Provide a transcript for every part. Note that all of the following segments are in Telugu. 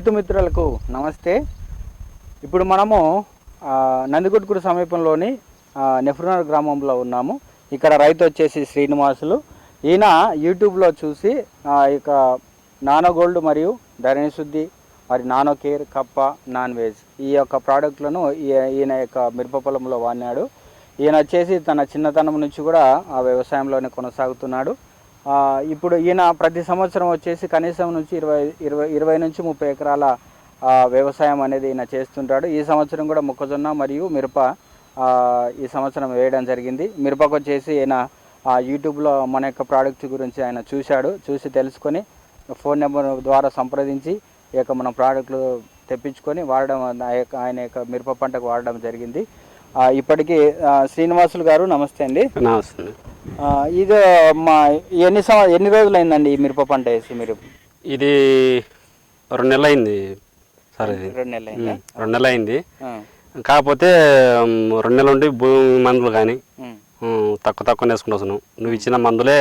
రైతు మిత్రులకు నమస్తే. ఇప్పుడు మనము నందికొట్కూరు సమీపంలోని ఆ, నెఫ్రునర్ గ్రామంలో ఉన్నాము. ఇక్కడ రైతు వచ్చేసి శ్రీనివాసులు. ఈయన యూట్యూబ్లో చూసి ఇక నానో గోల్డ్ మరియు ధరణి శుద్ధి మరి నానో కేర్ కప్ప నాన్ వెజ్ ఈ యొక్క ప్రోడక్ట్లను ఈయన యొక్క మిరప పొలంలో వాడినాడు. ఈయన వచ్చేసి తన చిన్నతనం నుంచి కూడా ఆ వ్యవసాయంలోనే కొనసాగుతున్నాడు. ఇప్పుడు ఈయన ప్రతి సంవత్సరం వచ్చేసి కనీసం నుంచి ఇరవై ఇరవై ఇరవై నుంచి ముప్పై ఎకరాల వ్యవసాయం అనేది ఈయన చేస్తుంటాడు. ఈ సంవత్సరం కూడా మొక్కజొన్న మరియు మిరప ఈ సంవత్సరం వేయడం జరిగింది. మిరపకు వచ్చేసి ఈయన యూట్యూబ్లో మన యొక్క ప్రోడక్ట్ గురించి ఆయన చూశాడు. చూసి తెలుసుకొని ఫోన్ నెంబర్ ద్వారా సంప్రదించి ఈ యొక్క మన ప్రోడక్ట్లు తెప్పించుకొని వాడడం ఆ యొక్క ఆయన యొక్క మిరప పంటకు వాడడం జరిగింది. ఇప్పటికీ శ్రీనివాసులు గారు నమస్తే అండి. నమస్తే. ఇది మా ఎన్ని సంవ ఎన్ని రోజులు అయిందండి ఈ మిరప పంట వేసి మీరు? ఇది రెండు నెలలు అయింది సార్ రెండు నెలలు అయిందా రెండు నెలలు అయింది కాకపోతే రెండు నెలల నుండి భూమి మందులు కానీ తక్కువ తక్కువ వేసుకుంటూ వస్తున్నాం. నువ్వు ఇచ్చిన మందులే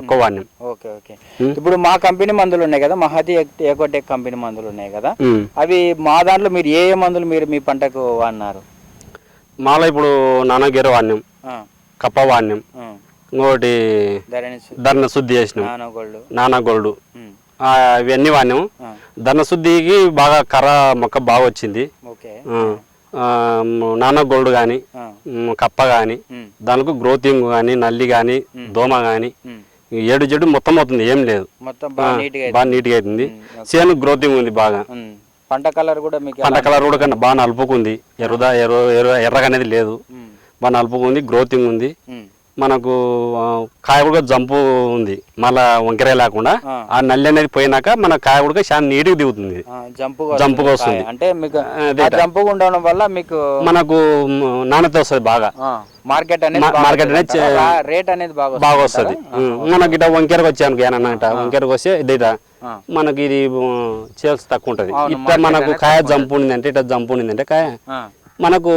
ఎక్కువ వాడినాం. Okay okay. ఇప్పుడు మా కంపెనీ మందులు ఉన్నాయి కదా మహతి ఏకోటెక్ కంపెనీ మందులు ఉన్నాయి కదా. అవి మా దాంట్లో మీరు ఏ ఏ మందులు మీరు మీ పంటకు వాడినారు? మాలో ఇప్పుడు నాన్నగిరి వాడినాం ఆ, కప్ప ఆ, ఇంకోటి ధరణ శుద్ధి చేసినాం. నానో గోల్డ్ నానా గోల్డ్ ఉమ్, ఆ, ఇవన్నీ ఆ, ధరణ శుద్ధికి బాగా కర్ర మొక్క బాగా వచ్చింది. నానా గోల్డ్ కానీ కప్ప కానీ దానికి గ్రోతింగ్ కానీ నల్లి కానీ దోమ కానీ. ఏడు జడ్డు మొత్తం అవుతుంది ఏం లేదు. బాగా నీట్గా అవుతుంది. చేను గ్రోతింగ్ ఉంది బాగా. పంట కలర్ కూడా మీకు పంట కలర్ కూడా కన్నా బాగా నలుపుకుంది. ఎర్రదా ఎర్ర ఎర్ర ఎర్రగా అనేది లేదు. బాగా నలుపుకుంది గ్రోతింగ్ ఉంది. మనకు కాయ కూడా జంపు ఉంది. మళ్ళా వంకరే లేకుండా. ఆ. నల్లి అనేది పోయినాక మన కాయ కూడా చాలా నీట్గా దిగుతుంది. జంపుగా వస్తుంది. అంటే మీకు జంపుగా ఉండడం వల్ల మీకు మనకు నాణ్యత వస్తుంది బాగా. మార్కెట్ అనేది మార్కెట్ అనేది రేట్ అనేది బాగా బాగా వస్తుంది. మనకి ఇట్లా వంకెరకు వచ్చాను ఏనన్నా ఇట్లా వంకెరకు వస్తే ఇదైతే ఆ. మనకి ఇది సేల్స్ తక్కువ ఉంటుంది. ఇట్లా మనకు కాయ జంపు ఉండిందంటే ఇట్లా జంపు ఉండిందంటే కాయ మనకు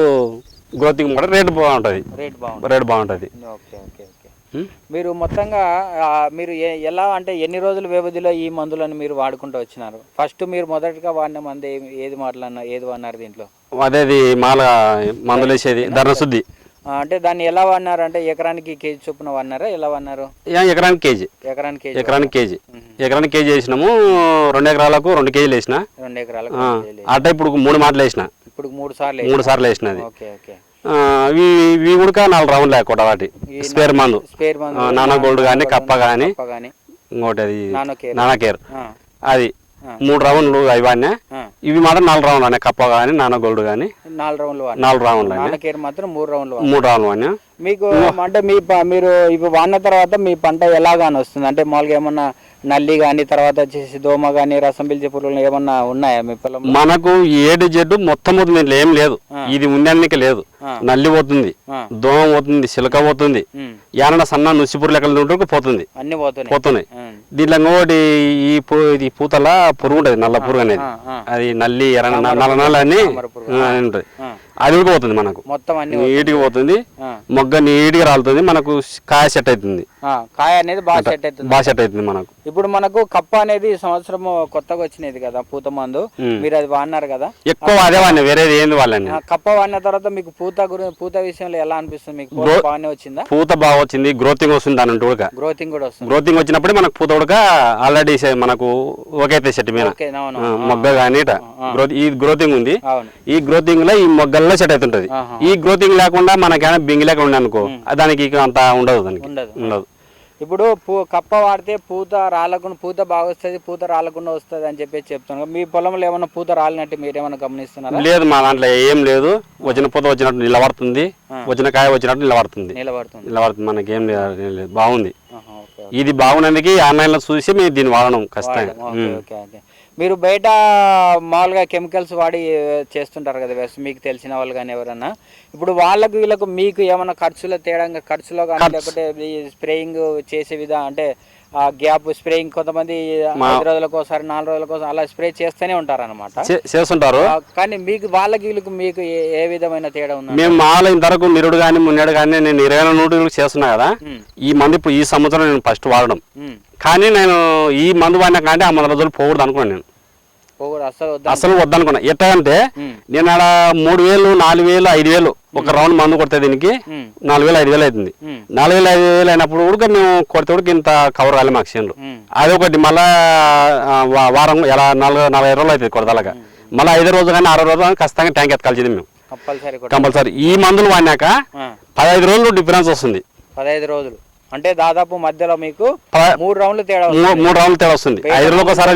గ్రోతింగ్ కూడా రేట్ బాగుంటుంది. రేట్ బాగుంది రేట్ బాగుంటుంది. Okay okay okay. మీరు మొత్తంగా మీరు ఎలా అంటే ఎన్ని రోజుల వ్యవధిలో ఈ మందులను మీరు వాడుకుంటూ వచ్చినారు? ఫస్ట్ మీరు మొదటగా వాడిన మంది ఏది మాట్లాడినా ఏది వాడినారు దీంట్లో? అదేది మాల మందులు వేసేది ధరణ శుద్ధి. ఆ, అంటే దాన్ని ఎలా వాడినారు? అంటే ఎకరానికి కేజీ చొప్పున వాడినారా? ఎలా వాడినారు? ఎకరానికి కేజీ. ఎకరానికి కేజీ ఎకరానికి కేజీ. ఎకరానికి కేజీ వేసినాము రెండు ఎకరాలకు రెండు కేజీలు వేసిన. రెండు ఎకరాలకు. అట్ట ఇప్పుడు మూడు మాటలు వేసిన. ఇప్పుడు మూడు సార్లు మూడు సార్లు వేసినది. ఇవి కూడా నాలుగు రౌండ్లు లేకుండా వాటి స్పేర్ మందు. నానా గోల్డ్ కానీ కప్ప కానీ ఇంకోటి అది నానో కేర్. అది. మూడు రౌండ్లు ఆ. ఇవి మాత్రం నాలుగు రౌండ్లు అనే కప్ప కానీ నానా గోల్డ్ కానీ నాలుగు రౌండ్లు నాలుగు రౌండ్లు అనే కేర్ మాత్రం మూడు రౌండ్లు. మూడు రౌండ్లు వాడినా మీకు అంటే మీ మీరు ఇవి వాడిన తర్వాత మీ పంట ఎలాగాని వస్తుంది అంటే మామూలుగా ఏమన్నా నల్లి కానీ తర్వాత వచ్చేసి దోమ కానీ రసం పిలిచే పురుగులు ఏమన్నా ఉన్నాయా మీ పొలంలో? మనకు ఏడు జడ్డు మొత్తం పోతుంది ఏం లేదు. ఇది ఉందానికి లేదు. నల్లి పోతుంది. దోమ పోతుంది చిలక పోతుంది. యానన సన్న నుసిపూరు లెక్కలు ఉంటే పోతుంది. అన్ని పోతున్నాయి. పోతున్నాయి. దీంట్లో ఇంకోటి ఈ పూ ఇది పూతల పురుగు ఉంటుంది నల్ల పురుగు అనేది. అది నల్లి ఎర్ర నల్ల నల్ల అని ఉంటుంది. అది కూడా పోతుంది మనకు. మొత్తం అన్ని నీట్గా పోతుంది. మొగ్గ నీట్గా రాలుతుంది మనకు కాయ సెట్ అవుతుంది. కాయ అనేది బాగా సెట్ అవుతుంది. బాగా సెట్ అవుతుంది మనకు. ఇప్పుడు మనకు కప్ప అనేది సంవత్సరం కొత్తగా వచ్చినది కదా పూత మందు. మీరు అది వాడినారు కదా? ఎక్కువ అదే వాడిని వేరేది ఏంది వాళ్ళని కప్ప వాడిన తర్వాత మీకు పూత గురి పూత విషయంలో ఎలా అనిపిస్తుంది? మీకు బాగానే వచ్చిందా? పూత బాగా వచ్చింది గ్రోతింగ్ వస్తుంది దాని గ్రోతింగ్ కూడా. వస్తుంది. గ్రోతింగ్ వచ్చినప్పుడే మనకు పూత ఉడక ఆల్రెడీ మనకు ఒకైతే సెట్ మీద. మొగ్గ కానీ గ్రోత్ ఈ గ్రోతింగ్ ఉంది. ఈ గ్రోతింగ్లో ఈ మొగ్గల్లో సెట్ అవుతుంటది. ఈ గ్రోతింగ్ లేకుండా మనకేమైనా బింగి లేక ఉండే అనుకో దానికి అంత ఉండదు దానికి. ఉండదు. ఇప్పుడు పూ కప్ప వాడితే పూత రాలకుండా పూత బాగా వస్తుంది పూత రాలకుండా వస్తుంది అని చెప్పేసి చెప్తున్నాను మీ పొలంలో ఏమైనా పూత రాలినట్టు మీరేమైనా గమనిస్తున్నారా? లేదు మా దాంట్లో ఏం లేదు. వచ్చిన పూత వచ్చినట్టు నిలబడుతుంది. వచ్చిన కాయ వచ్చినట్టు నిలబడుతుంది. నిలబడుతుంది. నిలబడుతుంది. మనకి ఏం లేదు. బాగుంది. ఇది బాగున్నందుకు ఆన్లైన్లో చూసి మేము దీన్ని వాడడం ఖచ్చితంగా ఓకే ఓకే ఓకే. మీరు బయట మామూలుగా కెమికల్స్ వాడి చేస్తుంటారు కదా వ్యవసాయం మీకు తెలిసిన వాళ్ళు కానీ ఎవరన్నా. ఇప్పుడు వాళ్ళకు వీళ్ళకు మీకు ఏమైనా ఖర్చుల తేడా ఖర్చులో కానీ లేకపోతే స్ప్రేయింగ్ చేసే విధా అంటే ఆ గ్యాప్ స్ప్రేయింగ్ కొంతమంది ఐదు రోజులకు ఒకసారి నాలుగు రోజులకు ఒకసారి అలా స్ప్రే చేస్తూనే ఉంటారు అనమాట చేస్తుంటారు. కానీ మీకు వాళ్ళకి వీళ్ళకి మీకు ఏ- విధమైన తేడా ఉందా మేము మాల ఇంతవరకు నిరుడు కానీ మున్నెడు కానీ నేను ఇరవై నూటి చేస్తున్నా కదా ఈ మందు ఇప్పుడు ఈ సంవత్సరం నేను ఫస్ట్ వాడడం. కానీ నేను ఈ మందు వాడినా కానీ ఆ మందు రోజులు పోకూడదు అనుకున్నాను నేను. అసలు వద్దనుకున్నా. ఎట్లా అంటే నేను ఆడ మూడు వేలు నాలుగు వేలు ఐదు వేలు ఒక రౌండ్ మందు కొడితే దీనికి నాలుగు వేలు ఐదు వేలు అవుతుంది. నాలుగు వేలు ఐదు వేలు అయినప్పుడు కూడా మేము కొడితే కూడా ఇంత కవర్ కాలే మాకు చేనులు. ఉమ్, అదొకటి మళ్ళా వారం ఎలా నాలుగు నలభై రోజులు అవుతుంది కొడదలగా మళ్ళీ ఐదు రోజులు కానీ ఆరో రోజు కానీ ఖచ్చితంగా ట్యాంక్ ఎత్తుకాల్సింది మేము. కంపల్సరీ ఈ మందులు వాడినాక పదహైదు రోజులు డిఫరెన్స్ వస్తుంది. పదహైదు రోజులు. అంటే దాదాపు మధ్యలో మీకు మూడు రౌండ్లు తేడా మూడు రౌండ్లు తేడా వస్తుంది. ఐదు రోజులకు ఒకసారి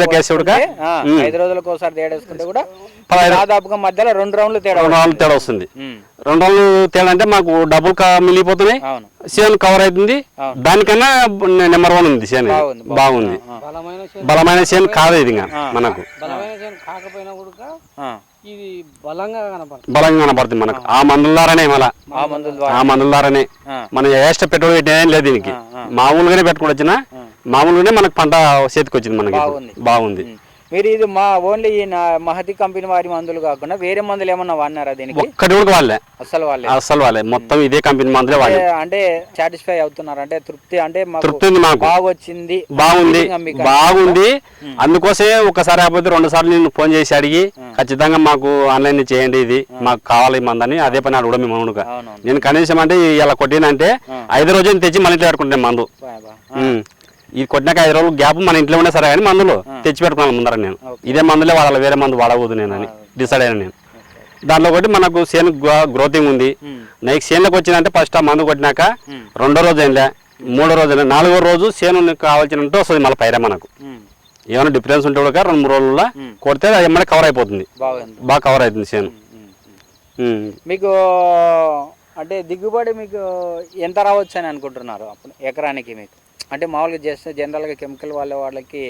ఐదు రోజులకు ఒకసారి తేడా వేసుకుంటే కూడా దాదాపుగా మధ్యలో రెండు రౌండ్లు తేడా రెండు రౌండ్లు తేడా వస్తుంది. రెండు రోజులు తేడా అంటే మాకు డబ్బులు క- మిగిలిపోతున్నాయి. అవును. సేన్ కవర్ అవుతుంది. దానికన్నా నెంబర్ వన్ ఉంది సేన్ ఇది. బాగుంది, బలమైన సేన్ కాదు ఇది. మనకు. బలమైన కాకపోయినా కూడా ఆ, ఇది బలంగా కనపడుతుంది. బలంగా కనపడుతుంది మనకు. ఆ. మందుల ద్వారానే మళ్ళా. ఆ మందుల ద్వారానే మనం ఎక్స్ట్రా పెట్రోల్ పెట్టేం లేదు దీనికి. మామూలుగానే పెట్టుకుని వచ్చిన. మామూలుగానే మనకు పంట చేతికి వచ్చింది మనకి. బాగుంది. బాగుంది. మీరు ఇది మా ఓన్లీ మహతి కంపెనీ వారి మందులు కాకుండా వేరే మందులు ఏమన్నా వాడినారా దీనికి? ఒక్కటి కూడా వాళ్ళే అసలు వాళ్ళే అస్సలు వాళ్ళే మొత్తం ఇదే కంపెనీ మందులే వాళ్ళే అంటే- సాటిస్ఫై అవుతున్నారు. అంటే తృప్తి అంటే తృప్తి బాగుంది. మీకు బాగుంది. అందుకోసమే ఒకసారి కాకపోతే రెండు సార్లు నేను ఫోన్ చేసి అడిగి ఖచ్చితంగా మాకు ఆన్లైన్ చేయండి ఇది. మాకు కావాలి మందని అదే పని అడగడం మేము అవునుగా నేను కనీసం అంటే ఇలా కొట్టినంటే ఐదు రోజులు తెచ్చి ఇంట్లో పెట్టుకుంటే మందు. ఇది కొట్టినాక ఐదు రోజులు గ్యాప్ మన ఇంట్లో ఉండే సరే కానీ మందులు తెచ్చి పెట్టుకున్నాను ముందర నేను. ఇదే మందులే వాడాలి వేరే మందు వాడకూడదు నేను అని డిసైడ్ అయినా నేను. దాంట్లో ఒకటి మనకు సేను గ్రోతింగ్ ఉంది. నెక్స్ట్ సేనులోకి వచ్చిందంటే ఫస్ట్ ఆ మందు కొట్టినాక. రెండో రోజు ఏంలే మూడో రోజు నాలుగో రోజు సేను కావాల్సినంటే వస్తుంది మళ్ళీ పైరే మనకు. ఏమైనా డిఫరెన్స్ ఉంటే కూడా రెండు మూడు రోజుల్లో కొడితే అది ఎమ్మడే కవర్ అయిపోతుంది. బాగా కవర్ అవుతుంది సేను. మీకు అంటే దిగుబడి మీకు ఎంత రావచ్చు అని అనుకుంటున్నారు ఎకరానికి మీకు? అంటే మామూలుగా చేస్తే జనరల్గా కెమికల్ వాళ్ళ వాళ్ళకి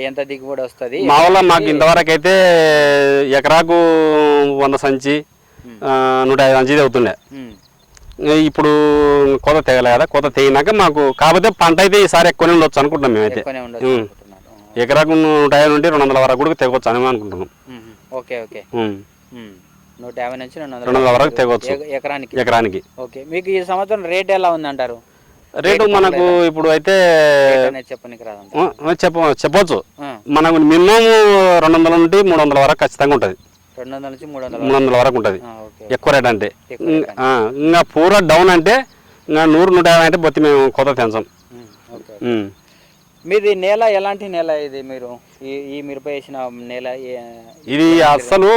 ఎంత దిగుబడి వస్తుంది? మా వల్ల మాకు ఇంతవరకు అయితే ఎకరాకు వంద సంచి నూట యాభై సంచి అవుతుండే ఇప్పుడు కోత తెగలే కదా కోత తెగినాక మాకు కాకపోతే పంట అయితే ఈసారి ఎక్కువనే ఉండొచ్చు అనుకుంటున్నాం మేమైతే. ఎకరాకు నూట యాభై నుండి రెండు వందల వరకు కూడా తెగొచ్చు అని అనుకుంటున్నాం. Okay okay. నూట యాభై నుంచి రెండు వందల వరకు తెగొచ్చు. ఎక- ఎకరానికి. ఎకరానికి. ఓకే. మీకు ఈ సంవత్సరం రేట్ ఎలా ఉంది అంటారు రేటు మనకు ఇప్పుడు అయితే చెప్ప చెప్పవచ్చు ఆ. మనకు మినిమం రెండు వందల నుండి మూడు వందల వరకు ఖచ్చితంగా ఉంటుంది. మూడు వందల వరకు. ఉంటుంది. ఎక్కువ రేట్ అంటే. ఇంకా పూరా డౌన్ అంటే ఇంకా నూరు నూట యాభై అంటే బొత్తి మేము కొత్త తెంచాం. మీది నేల ఎలాంటి నేల ఇది మీరు? ఈ మిరప వేసిన నేల ఇది అస్సలు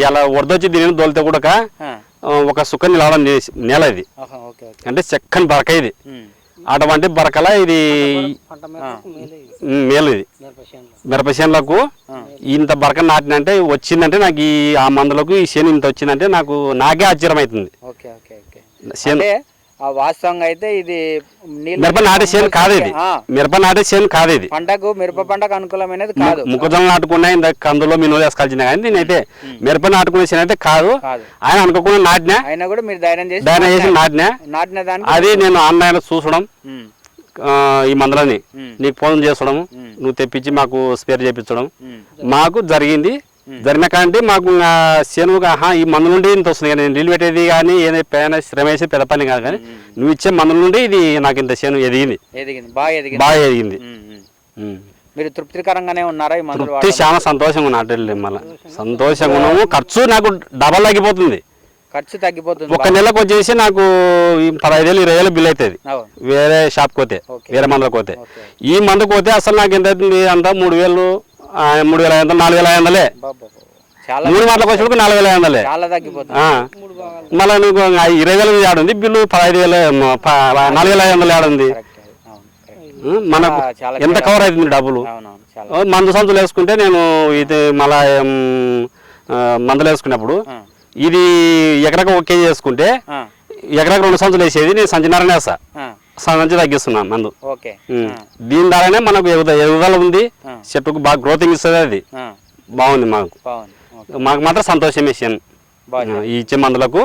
ఇలా వరదొచ్చి దీనిని దొలితే కూడా. ఒక సుఖం నిలవడం చేసి- నేల ఇది. అంటే చెక్కని బరక ఇది. అటువంటి బరకల ఇది మేలే ఇది. మ్, మేలు ఇది. మిరప చేనులో. మిరప చేనులకు ఇంత బరక నాటినంటే వచ్చిందంటే నాకు ఈ ఆ మందులకు ఈ చేను ఇంత వచ్చిందంటే నాకు నాకే ఆశ్చర్యం అవుతుంది వాస్తవంగా అయితే ఇది మిరప నాటే చేను కాదు ఇది. మిరప నాటే చేను కాదు ఇది. పంటకు మిరప పంటకు అనుకూలమైనది కాదు. ముఖజొన్న నాటుకున్నా కందులో మినులు వేసుకోవాల్సిందే కానీ నేనైతే మిరప నాటుకునే చేను అయితే కాదు. ఆయన అనుకోకుండా నాటినా? అయినా కూడా మీరు ధైర్యం చేసి దాని చేసి నాటినా? నాటిన? దానికి అది నేను ఆన్లైన్లో చూసడం. ఈ మందులని. నీకు ఫోన్ చేసడం. నువ్వు తెప్పించి మాకు స్పేర్ చేయించడం ఉమ్, మాకు జరిగింది. జరిగిన కంటే మాకు ఇంకా చేను ఆహా ఈ మందు నుండి ఇంత వస్తుంది కానీ నీళ్ళు పెట్టేది కానీ ఏదో పైన శ్రమ వేసి పెద్ద పని కాదు కానీ నువ్వు ఇచ్చే మందుల నుండి ఇది నాకు ఇంత చేను ఎదిగింది. బాగా ఎదిగింది. మీరు తృప్తికరంగానే ఉన్నారా ఈ తృప్తి? చాలా సంతోషంగా ఉంది అటు మళ్ళీ. సంతోషంగా ఉన్నాము. ఖర్చు నాకు డబల్ తగ్గిపోతుంది. ఖర్చు తగ్గిపోతుంది ఒక నెలకు వచ్చేసి నాకు ఈ పదహైదు వేలు ఇరవై వేలు బిల్ అవుతుంది. వేరే షాప్కి పోతే. వేరే మందులకు పోతే. ఈ మందుకు పోతే అసలు నాకు ఎంత అవుతుంది? అంతా మూడు వేలు మూడు వేల ఐదు వందలు నాలుగు వేల ఐదు వందలే చాలా మూడు మాటలకు వచ్చేప్పుడు నాలుగు వేల ఐదు వందలే చాలా తగ్గిపోతుంది. ఆ. మళ్ళీ నీకు ఆ ఇరవై వేల మీద ఆడుంది బిల్లు పదహైదు వేల మ, ప- నాలుగు వేల ఐదు వందలు కరెక్ట్ అవును కరెక్ట్. మనకు చాలా ఎంత కవర్ అవుతుంది డబ్బులు? అవునవును చాలా. ఓ, మందు సంచులు వేసుకుంటే నేను ఇది మళ్ళా ఏం, ఆ, మందులు వేసుకున్నప్పుడు ఆ, ఇది ఎకరకు ఒక కేజీ వేసుకుంటే ఆ, ఎకరకు రెండు సంచులు వేసేది నేను సంచిన్నరనే వేస్తా ఆ, సంచి తగ్గిస్తున్నా మందు ఓకే. దీని ద్వారానే మనకు ఎదుగుద ఎదుగుదల ఉంది. చెట్టుకు బాగా గ్రోతింగ్ ఇస్తుంది అది. బాగుంది మాకు. మాకు మాత్రం సంతోషమే బాగా ఈ ఇచ్చే మందులకు.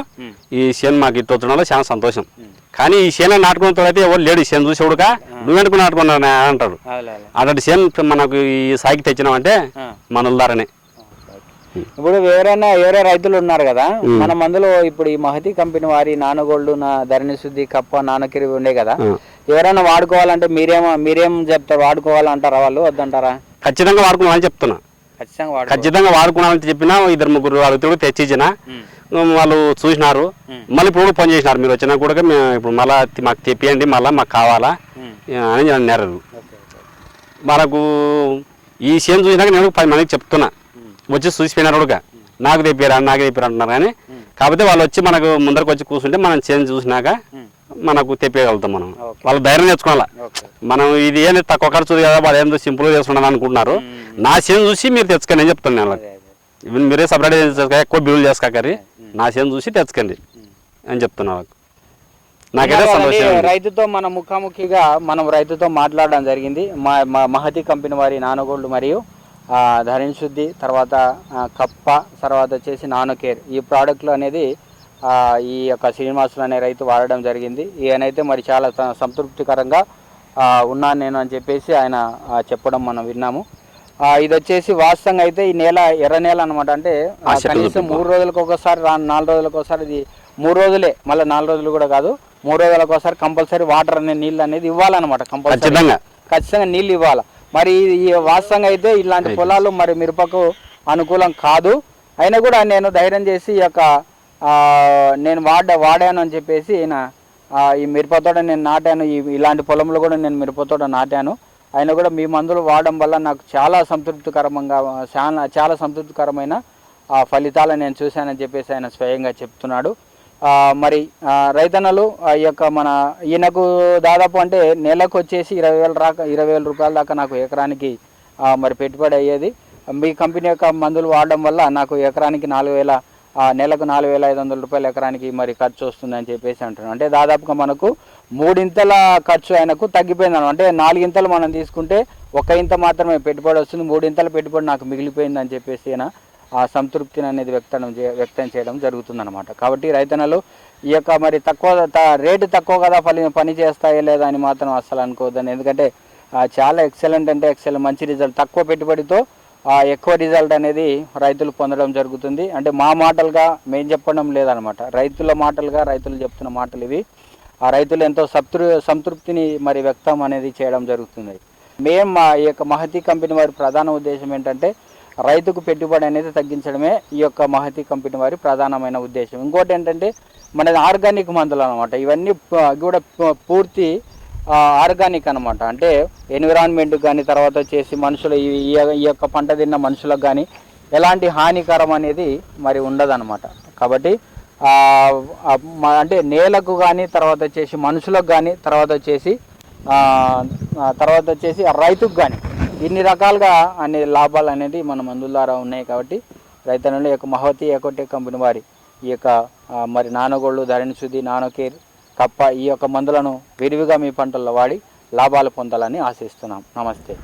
ఈ చేను మాకు ఇట్టు వచ్చడంలో చాలా సంతోషం. కానీ ఈ చేను నాటుకున్న తోడైతే ఎవరు లేడు. చూసేవాడుగా నువ్వు అనుకుని నాటుకున్నా అదే అటువంటి చేను మనకు ఈ సాయికి తెచ్చినామంటే. మన ద్వారానే. ఇప్పుడు ఎవరైనా ఎవరో రైతులు ఉన్నారు కదా మన మందులో ఇప్పుడు ఈ మహతి కంపెనీ వారి నానగోల్డ్ నా ధరణి శుద్ధి కప్ప నానకిరి ఉండే కదా. ఎవరైనా వాడుకోవాలంటే మీరేమో మీరేం చెప్తారు? వాడుకోవాలంటారా వాళ్ళు వద్దంటారా? ఖచ్చితంగా వాడుకున్నామని చెప్తున్నా. ఖచ్చితంగా వాడు ఖచ్చితంగా వాడుకున్నామని చెప్పినా ఇద్దరు ముగ్గురు అడుగుతూ తెచ్చిచ్చిన. వాళ్ళు చూసినారు. మళ్ళీ ఇప్పుడు ఫోన్ చేసినారు. మీరు వచ్చినా కూడా మేము ఇప్పుడు మళ్ళీ మాకు తెప్పియండి మళ్ళీ మాకు కావాలా. అని అన్నారు. మనకు ఈ చేను చూసినాక నేను పది మందికి చెప్తున్నా. వచ్చి చూసిపోయినారు కూడా. నాకు తెప్పారా నాకు తెప్పారు అంటున్నారు కానీ. కాకపోతే వాళ్ళు వచ్చి మనకు ముందరకు వచ్చి కూర్చుంటే మనం చేను చూసినాక. మనకు తెప్పేయగలుగుతాం మనం. వాళ్ళు ధైర్యం తెచ్చుకోవాలా. మనం ఇది ఏంది తక్కువ ఖర్చు కదా వాళ్ళు ఏందో సింపుల్గా చేసుకున్నాను అనుకుంటున్నారు. నా చేను చూసి మీరు తెచ్చుకోండి అని చెప్తాను నేను ఇవన్నీ మీరే సపరేట్ ఎక్కువ బిల్లు చేసుకోకరి నా చేను చూసి తెచ్చుకోండి అని చెప్తున్నా వాళ్ళకి. నాకైతే సంతోషం. రైతుతో మనం ముఖాముఖిగా మనం రైతుతో మాట్లాడడం జరిగింది. మా మహతి కంపెనీ వారి నానగోల్డ్ మరియు ధరణి శుద్ధి తర్వాత కప్ప తర్వాత వచ్చేసి నానో కేర్. ఈ ప్రోడక్ట్లు అనేది ఈ యొక్క శ్రీనివాసులు అనే రైతు వాడడం జరిగింది. ఈయనైతే మరి చాలా సంతృప్తికరంగా ఉన్నాను నేను అని చెప్పేసి ఆయన చెప్పడం మనం విన్నాము. ఇది వచ్చేసి వాస్తవంగా అయితే ఈ నేల ఎర్ర నేల అనమాట అంటే కనీసం. మూడు రోజులకు ఒకసారి నాలుగు రోజులకు ఒకసారి ఇది మూడు రోజులే. మళ్ళీ నాలుగు రోజులు కూడా కాదు. మూడు రోజులకు ఒకసారి కంపల్సరీ వాటర్ అనే నీళ్ళు అనేది ఇవ్వాలన్నమాట కంపల్సరీ. ఖచ్చితంగా నీళ్ళు ఇవ్వాలి. మరి ఈ వాస్తవంగా అయితే ఇలాంటి పొలాలు మరి మిరపకు అనుకూలం కాదు. అయినా కూడా నేను ధైర్యం చేసి ఈ యొక్క నేను వాడ వాడాను అని చెప్పేసి ఈయన ఈ మిరప తోట నేను నాటాను. ఈ ఇలాంటి పొలంలో కూడా నేను మిరప తోట నాటాను. అయినా కూడా మీ మందులు వాడడం వల్ల నాకు చాలా సంతృప్తికరంగా చాలా చాలా సంతృప్తికరమైన ఆ ఫలితాలను నేను చూశానని చెప్పేసి ఆయన స్వయంగా చెప్తున్నాడు. మరి రైతన్నలు ఆ యొక్క మన ఈయనకు దాదాపు అంటే నెలకు వచ్చేసి ఇరవై వేల రాక ఇరవై వేల రూపాయల దాకా నాకు ఎకరానికి మరి పెట్టుబడి అయ్యేది. మీ కంపెనీ యొక్క మందులు వాడడం వల్ల నాకు ఎకరానికి నాలుగు వేల నెలకు నాలుగు వేల ఐదు వందల రూపాయల ఎకరానికి మరి ఖర్చు వస్తుందని చెప్పేసి అంటున్నాను. అంటే దాదాపుగా మనకు మూడింతల ఖర్చు ఆయనకు తగ్గిపోయింది అంటే నాలుగింతలు మనం తీసుకుంటే ఒక ఇంత మాత్రమే పెట్టుబడి వస్తుంది మూడింతల పెట్టుబడి నాకు మిగిలిపోయిందని చెప్పేసి ఆయన ఆ సంతృప్తిని అనేది వ్యక్తం చే- వ్యక్తం చేయడం జరుగుతుందన్నమాట. కాబట్టి రైతన్నలు ఈ యొక్క మరి తక్కువ రేటు తక్కువ కదా పని పని చేస్తాయో లేదా అని మాత్రం అస్సలు అనుకోవద్దని ఎందుకంటే చాలా ఎక్సలెంట్ అంటే ఎక్సలెంట్ మంచి రిజల్ట్ తక్కువ పెట్టుబడితో ఎక్కువ రిజల్ట్ అనేది రైతులు పొందడం జరుగుతుంది. అంటే మా మాటలుగా మేము చెప్పడం లేదనమాట రైతుల మాటలుగా రైతులు చెప్తున్న మాటలు ఇవి. ఆ రైతులు ఎంతో సప్తృ సంతృప్తిని మరి వ్యక్తం అనేది చేయడం జరుగుతుంది. మేము మా ఈ యొక్క మహతి కంపెనీ వారి ప్రధాన ఉద్దేశం ఏంటంటే రైతుకు పెట్టుబడి అనేది తగ్గించడమే ఈ యొక్క మహతి కంపెనీ వారి ప్రధానమైన ఉద్దేశం. ఇంకోటి ఏంటంటే మనది ఆర్గానిక్ మందులు అనమాట ఇవన్నీ కూడా పూర్తి ఆర్గానిక్ అనమాట అంటే ఎన్విరాన్మెంట్ కానీ తర్వాత వచ్చేసి మనుషులు ఈ ఈ- యొక్క పంట తిన్న మనుషులకు కానీ ఎలాంటి హానికరం అనేది మరి ఉండదన్నమాట. కాబట్టి అంటే నేలకు కానీ తర్వాత వచ్చేసి మనుషులకు కానీ తర్వాత వచ్చేసి తర్వాత వచ్చేసి రైతుకు కానీ ఇన్ని రకాలుగా అన్ని లాభాలు అనేది మన మందుల ద్వారా ఉన్నాయి కాబట్టి రైతన్నలు యొక్క మహోతి ఎకోటెక్ కంపెనీ వారి ఈ యొక్క మరి నానగోళ్ళు ధరణి శుద్ధి నానోకేర్ కప్ప ఈ యొక్క మందులను విరివిగా మీ పంటల్లో వాడి లాభాలు పొందాలని ఆశిస్తున్నాం. నమస్తే.